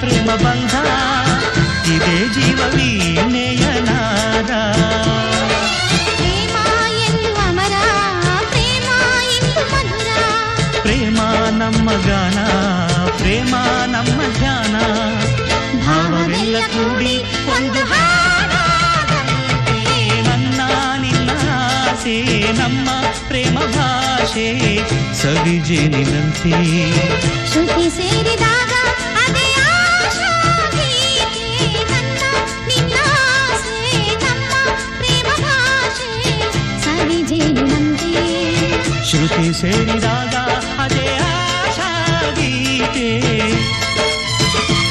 ಪ್ರೇಮ ಬಂಧ ಇದೇ ಜೀವ ವೀಣೆಯನಾದ ಪ್ರೇಮ ಎಂದು ಅಮರ ಪ್ರೇಮ ಎಂದು ಮಧುರ ಪ್ರೇಮ ನಮ್ಮ ಗಾನ ಪ್ರೇಮ ನಮ್ಮ ಧ್ಯಾನ ಭಾವವೆಲ್ಲ ಕೂಡಿ ಒಂದು ಹಾಡಾದಂತೆ ನನ್ನ ನಿನ್ನ ಆಸೆ ನಮ್ಮ ಪ್ರೇಮ ಭಾಷೆ ಸವಿಜೇನಿನಂತೆ ಶ್ರುತಿ ಸೇರಿದಾಗ ಅದೇ ಆಶಾ ಗೀತೆ ನನ್ನ ನಿನ್ನ ಆಸೆ ನಮ್ಮ ಪ್ರೇಮ ಭಾಷೆ ಸವಿಜೇನಿನಂತೆ ಶ್ರುತಿ ಸೇರಿದಾಗ ಅದೇ ಆಶಾ ಗೀತೆ